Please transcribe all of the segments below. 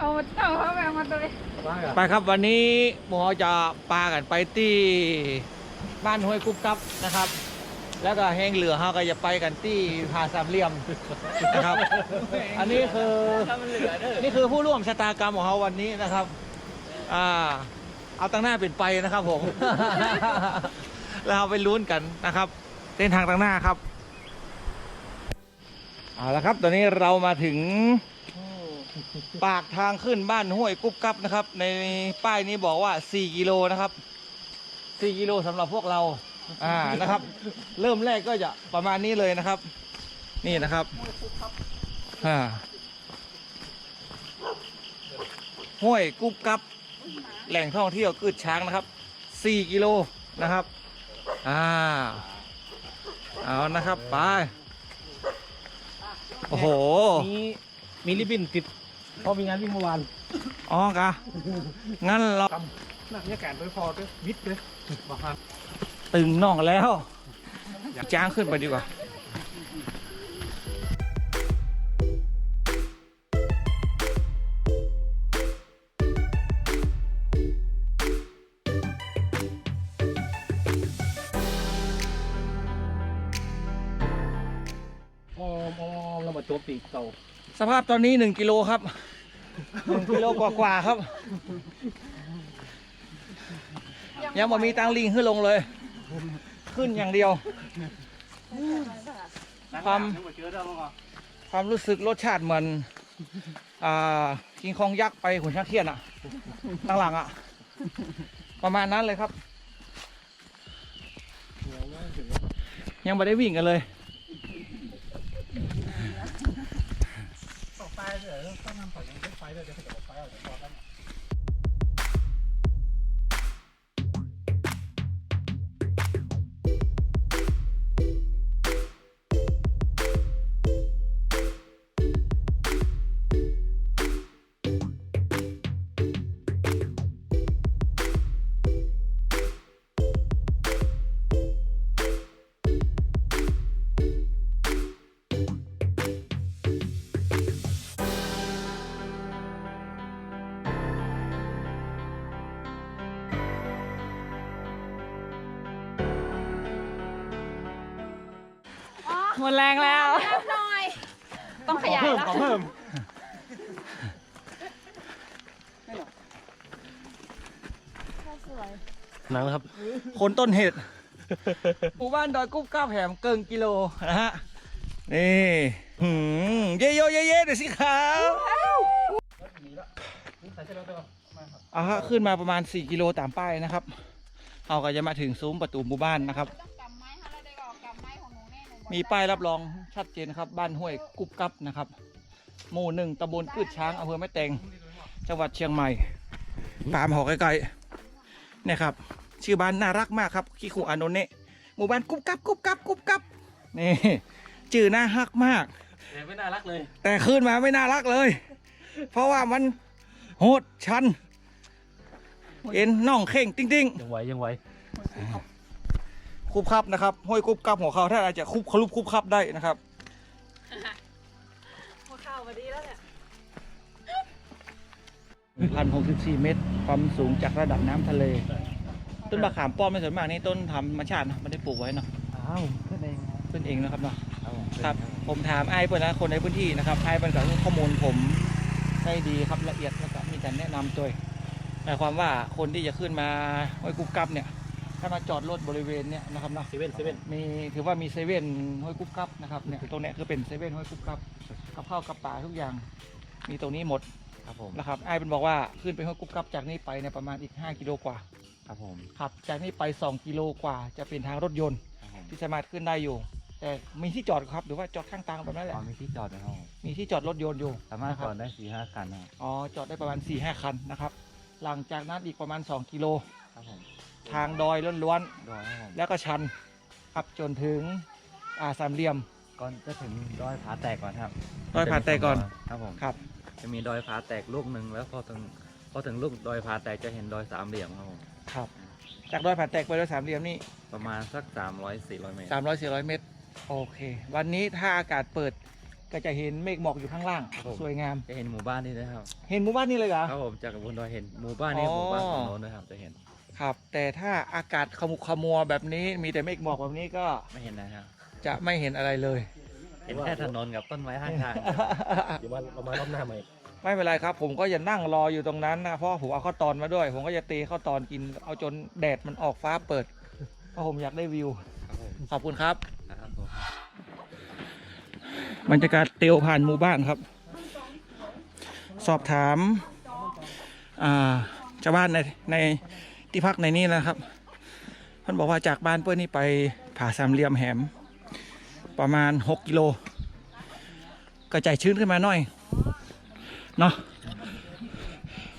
เอาเอาเข้าไปเอามาตัวเลยไปครับวันนี้หมอจะปากันไปที่บ้านห้วยกุ๊บกับนะครับ แล้วก็แห้งเหลือเขาก็จะไปกันที่ผาสามเหลี่ยมนะครับ อันนี้คือนี่คือผู้ร่วมชะตากรรมของเขาวันนี้นะครับอ่าเอาตั้งหน้าเป็นไปนะครับผม แล้วเราไปลุ้นกันนะครับเส้นทางตั้งหน้าครับเอาละครับตอนนี้เรามาถึง ปากทางขึ้นบ้านห้วยกุ๊บกับนะครับ ในป้ายนี้บอกว่า 4 กิโลนะครับ4กิโลสำหรับพวกเรา อ่านะครับ เริ่มแรกก็จะประมาณนี้เลยนะครับ นี่นะครับอ่าห้วยกุ๊บกับแหล่งท่องเที่ยวกืดช้างนะครับ 4 กิโลนะครับ อ่า เอานะครับ ไป โอ้โห มีมีริบบิ้นติด เพราะมีงานวิ่งเมื่อวานอ๋อกะงั้นเรานักบรรยากาศโดยพอด้วยวิทย์เลยบอกครับตึงน่องแล้ว จ้างขึ้นไปดีกว่ามอมอมเรามาโจมตีเต่าสภาพตอนนี้ 1 กิโลครับ 1กิโลกว่าๆครับ ยังบ่มีตังลิงขึ้นลงเลย ขึ้นอย่างเดียว ความ ความรู้สึกรสชาติเหมือนอ่ากิงคองยักษ์ไปขุนช้างเทียนอะตั้งหลังอะประมาณนั้นเลยครับ ยังไม่ได้วิ่งกันเลย ต่อไหมดแรงแล้ว หน่อย ต้องขยายแล้วขอเพิ่ม หนังครับ คนต้นเหตุ หมู่บ้านดอยกุ๊บก้าแผมเกินกิโลนะฮะ นี่หืมเย่โยเย่เย่เดี๋ยวสิครับเอาฮะขึ้นมาประมาณ 4 กิโลตามป้ายนะครับ เอาก็จะมาถึงซุ้มประตูหมู่บ้านนะครับ มีป้ายรับรองชัดเจนนะครับ บ้านห้วยกุ๊บกับนะครับ หมู่หนึ่งตำบลกืดช้างอำเภอแม่แตงจังหวัดเชียงใหม่ตามหอไกลๆเนี่ยครับ ชื่อบ้านน่ารักมากครับคิคุอานนท์เนะหมู่บ้านกุ๊บกับกุ๊บกับกุ๊บกับนี่ชื่อน่าฮักมาก แต่ไม่น่ารักเลย แต่ขึ้นมาไม่น่ารักเลย เพราะว่ามันโหดชันเอ็นน่องเข่งติ้งติ้งยังไหวยังไหวๆ คุบครับนะครับห้อยคุบกับหัวเขาถ้าอาจจะคุบคลุบคุบครับได้นะครับหัวเข่าพอดีแล้วเนี่ยพันหกสิบสี่เมตร ความสูงจากระดับน้ำทะเล ต้นมะขามป้อมไม่ส่วนมากนี่ต้นธรรมชาตินะไม่ได้ปลูกไว้เนาะอ้าวขึ้นเองขึ้นเองนะครับเนาะครับครับ ผมถามไอ้เพื่อนนะคนในพื้นที่นะครับไอ้เป็นกับข้อมูลผมได้ดีครับละเอียดแล้วก็มีการแนะนำตัวหมายความว่าคนที่จะขึ้นมาห้วยกุ๊บกับเนี่ย ถ้ามาจอดรถบริเวณเนี่ยนะครับเนาะเซเว่นเซเว่นมีถือว่ามีเซเว่นห้วยกุ๊บกับนะครับเนี่ยตรงเนี้ยคือเป็นเซเว่นห้วยกุ๊บกับกับข้าวกับปลาทุกอย่าง มีตรงนี้หมดครับผมนะครับไอ้เป็นบอกว่าขึ้นไปห้วยกุ๊บกับจากนี้ไปเนี่ยประมาณอีก 5 กิโลกว่าครับผมขับจากนี้ไป 2 กิโลกว่า จะเป็นทางรถยนต์ครับผมที่สามารถขึ้นได้อยู่ แต่มีที่จอดครับหรือว่าจอดข้างทางแบบนั้นแหละอ๋อมีที่จอดนะครับผมมีที่จอดรถยนต์อยู่สามารถนะคจบอดได้สี่ห้าคันนะครับอ๋อจอดได้ประมาณ4ี่ห้าคันนะครับหลังจากนั้นอีกประมาณ 2 กิโลครับผม ทางดอยล้วนดอยครับผมๆแล้วก็ชันครับจนถึงอ่าสามเหลี่ยม ก่อนจะถึงดอยผาแตกก่อนครับดอยผาแตกก่อน ครับผมครับ จะมีดอยผาแตกลูกหนึ่งแล้วพอถึงพอถึงลูกดอยผาแตกจะเห็นดอยสามเหลี่ยมครับผมครับ จากดอยผาแตกไปดอยสามเหลี่ยมนี่ประมาณสักสามร้อยสี่ร้อยเมตร สามร้อยสี่ร้อยเมตร โอเค วันนี้ถ้าอากาศเปิดก็จะเห็นเมฆหมอกอยู่ข้างล่าง ครับผม สวยงาม จะเห็นหมู่บ้านนี้ด้วยครับ เห็นหมู่บ้านนี่เลยเหรอ ครับผมจากบนดอยเห็นหมู่บ้านนี้อ๋อ หมู่บ้านฝั่งโน้นนะครับจะเห็น ครับ แต่ถ้าอากาศขมุกขมัวแบบนี้มีแต่เมฆหมอกแบบนี้ก็ไม่เห็นนะครับจะไม่เห็นอะไรเลย เห็นแค่ถนนกับต้นไม้ข้างทาง เดี๋ยววันเรามารอบหน้าใหม่ไม่เป็นไรครับ ผมก็จะนั่งรออยู่ตรงนั้นนะเพราะว่าผมเอาข้าวตอนมาด้วย ผมก็จะตีข้าวตอนกินเอาจนแดดมันออกฟ้าเปิดเพราะผมอยากได้วิวครับผมขอบคุณครับ ครับผมบรรยากาศเตียวผ่านหมู่บ้านครับ สอบถามอ่าชาวบ้านในใน ที่พักในนี้นะครับเพิ่นบอกว่าจากบ้านเพื่อนนี่ไปผาสามเหลี่ยมแหม ประมาณ 6 กิโลกระจายชื้นขึ้นมาหน่อยเนาะ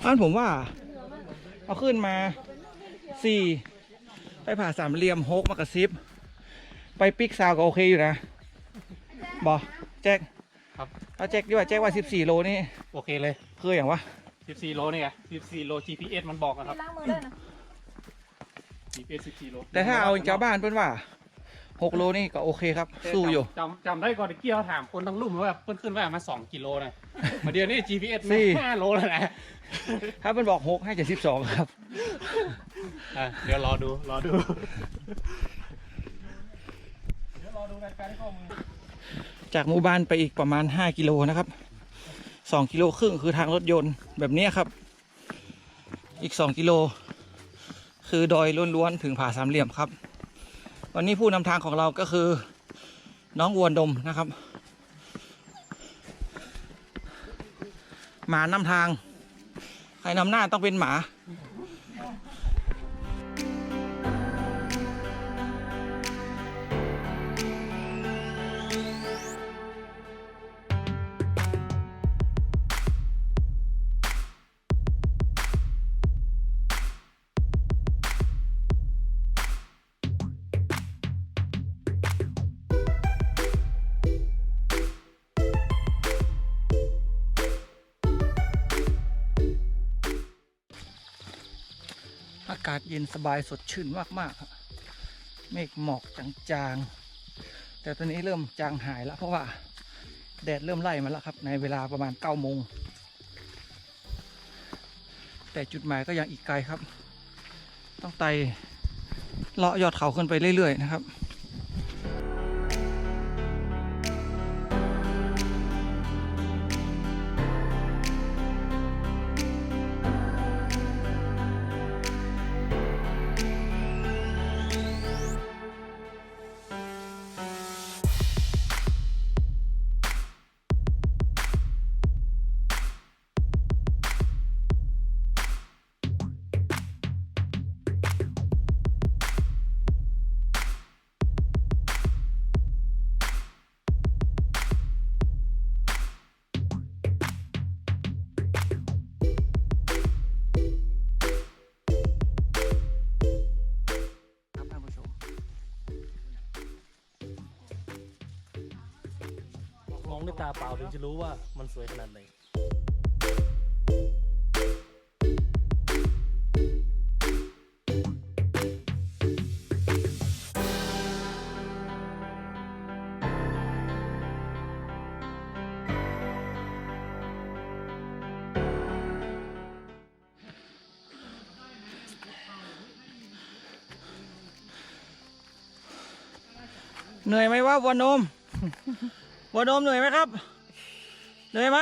อันผมว่า เอาขึ้นมา4ไปผ่าสามเหลี่ยมหกมากระซิบ ไปปิกซาวก็โอเคอยู่นะบอแจ็คครับเอาแจ็คดีกว่าแจ็คว่า14โลนี่โอเคเลย คืออย่างวะ14โลนี่ไง14โล GPS มันบอกอะครับ ล้างมือด้วยนะ GPS 14โลแต่ถ้าเอาชาวบ้านเพื่อนว่า6โลนี่ก็โอเคครับ สู้อยู่จำจำได้ก่อนตะเกียวถามคนทั้งลุ่มว่าเพิ่นขึ้นว่ามา2กิโลนะมาเดี๋ยวนี้ GPS สี่มา5โลแล้วนะถ้าเพื่อนบอก6ให้จะ12ครับอะเดี๋ยวรอดูรอดูเดี๋ยวรอดูการการข้อมือจากหมู่บ้านไปอีกประมาณ5กิโลนะครับ2กิโลครึ่งคือทางรถยนต์แบบเนี้ยครับ อีก2กิโล คือดอยล้วนๆถึงผาสามเหลี่ยมครับ วันนี้ผู้นำทางของเราก็คือน้องอวนดมนะครับ หมานำทาง ใครนำหน้าต้องเป็นหมาากาศเย็นสบายสดชื่นมากๆครับเมฆหมอกจางๆ แต่ตอนนี้เริ่มจางหายแล้วเพราะว่าแดดเริ่มไล่มาแล้วครับ ในเวลาประมาณ9โมง แต่จุดหมายก็ยังอีกไกลครับ ต้องไต่เลาะยอดเขาขึ้นไปเรื่อยๆนะครับ เปล่าถึงจะรู้ว่ามันสวยขนาดไหนเหนื่อยไหมวะวัวนม วัวนมเหนื่อยไหมครับ เหนื่อยไหม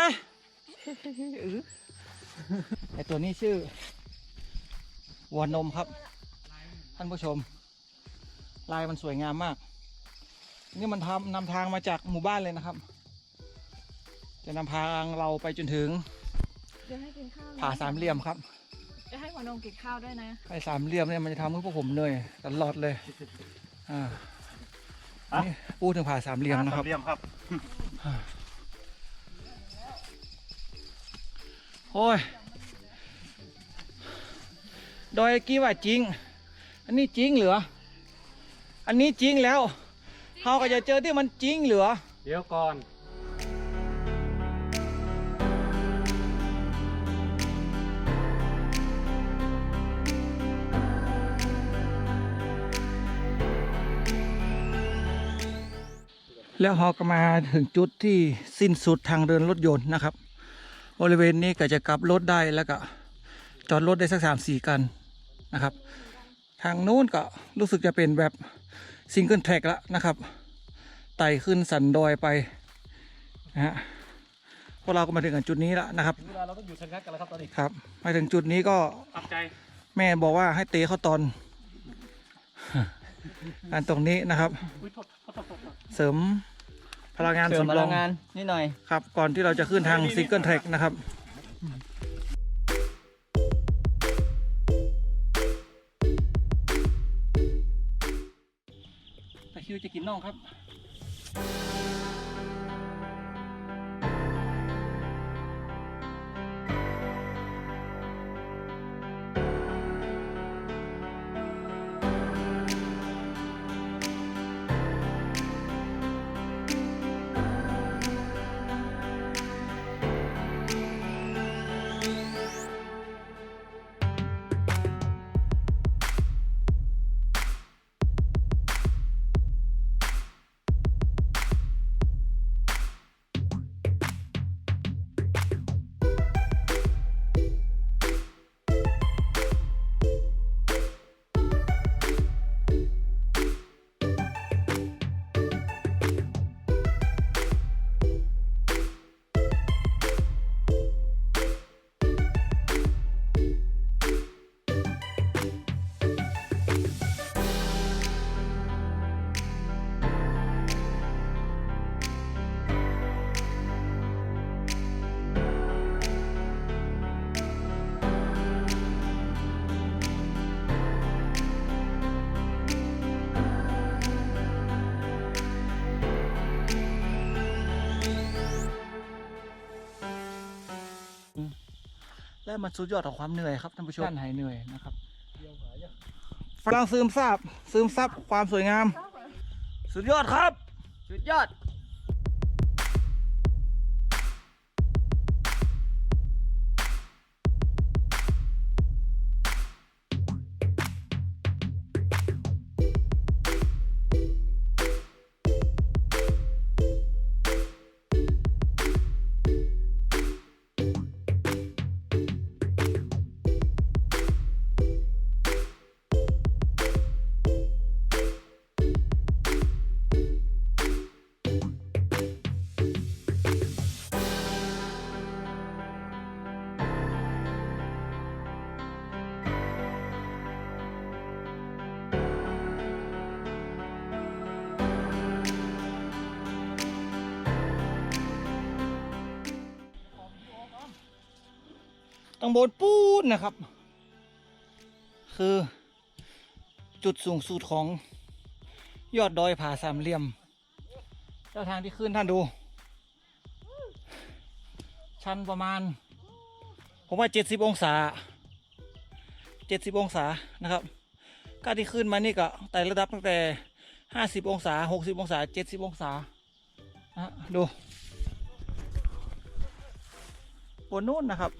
ไอตัวนี้ชื่อวัวนมครับ ท่านผู้ชม ลายมันสวยงามมาก นี่มันทำนำทางมาจากหมู่บ้านเลยนะครับ จะนำทางเราไปจนถึงเดี๋ยวให้กินข้าวนะผาสามเหลี่ยมครับ จะให้หมอนมกินข้าวด้วยนะไอ้สามเหลี่ยมเนี่ยมันจะทำให้พวกผมเหนื่อยตลอดเลย อ่า นี่พูดถึงผาสามเหลี่ยมนะครับเรียมครับ โอ้ย ดอยกี้ว่าจริง อันนี้จริงเหรืออันนี้จริงแล้วเขาก็จะเจอที่มันจริงเหรือเดี๋ยวก่อน แล้วเราก็มาถึงจุดที่สิ้นสุดทางเดินรถยนต์นะครับ บริเวณนี้ก็จะกลับรถได้แล้วก็จอดรถได้สักสามสี่กันนะครับ ทางโน้นก็รู้สึกจะเป็นแบบซิงเกิลแทร็กแล้วนะครับไต่ขึ้นสันดอยไปนะฮะพวกเราก็มาถึงกันจุดนี้แล้วนะครับเวลาเราต้องอยู่ชะงักกันแล้วครับตอนนี้ครับมาถึงจุดนี้ก็ตับใจ แม่บอกว่าให้เตะเข้าตอน อันตรงนี้นะครับอุ้ยโทษโทษโทษโทษโทษเสริมพลังงานเสริมพสำรลัองงงานนิดหน่อย ครับ ก่อนที่เราจะขึ้นทางซิงเกิลแทร็กนะครับ ตะคริวจะกินน่องครับ และมันสุดยอดของความเหนื่อยครับท่านผู้ชมการหายเหนื่อยนะครับฝรั่งซึมซาบซึมซับความสวยงาม สุดยอดครับ สุดยอด ตั้งบนปูนนะครับ คือจุดสูงสุดของยอดดอยผาสามเหลี่ยมเจ้าทางที่ขึ้นท่านดู ชันประมาณ ผมว่า70องศา70องศานะครับการที่ขึ้นมานี่ก็ไต่ระดับตั้งแต่50องศา60องศา70องศาฮะดูบนนู้นนะครับ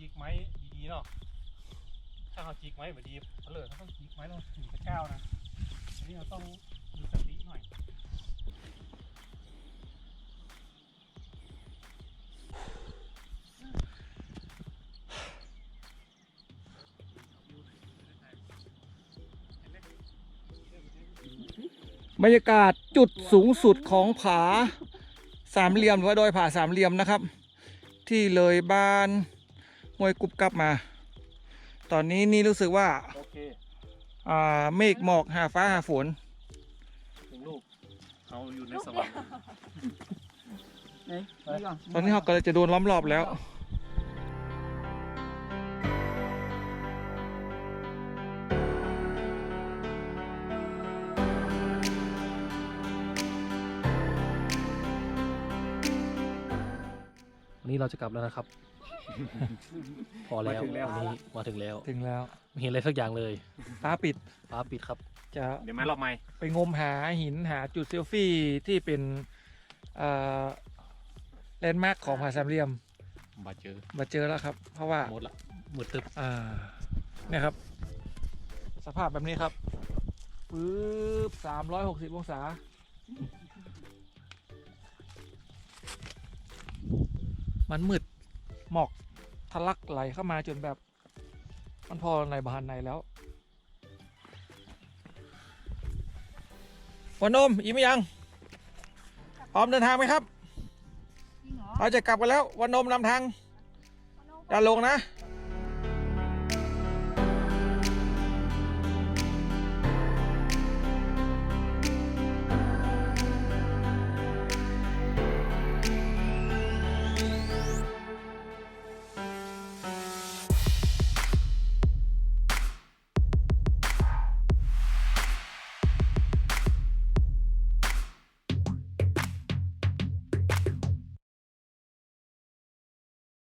จิกไม้ดีๆเนาะ ถ้าเราจิกไม้แบบดีเขาเลยเขาต้องจิกไม้เราถึงพระเจ้านะอันนี้เราต้องมีสติหน่อยบรรยากาศจุดสูงสุดของผาสามเหลี่ยมหรือว่าดอยผาสามเหลี่ยมนะครับ ที่เลยบ้าน ห้วยกรุบกับมา ตอนนี้นี่รู้สึกว่าอ่าเมฆหมอกหาฟ้าหาฝนถึงลูกเขาอยู่ในสวรรค์ไหนนี่ตอนนี้เขาก็เจะโดนล้อมรอบแล้ว วันนี้เราจะกลับแล้วนะครับ พอแล้ว วันนี้มาถึงแล้วถึงแล้วไม่เห็นอะไรสักอย่างเลยฟ้าปิดฟ้าปิดครับ จะเดี๋ยวมารอบใหม่ไปงมหาหินหาจุดเซลฟี่ที่เป็นแลนด์มาร์คของผาสามเหลี่ยมบาเจอมาเจอแล้วครับ เพราะว่า หมดละหมดตึบอ่าเนี่ยครับ สภาพแบบนี้ครับปึ๊บสามร้อยหกสิบองศา มันมืดหมอก ทะลักไหลเข้ามาจนแบบ มันพอในบานในแล้ววันนมอีกไหมยัง พร้อมเดินทางไหมครับจริงเหรอเราจะกลับกันแล้ววันนมนำทางเอาน้องไปอย่าลงนะเ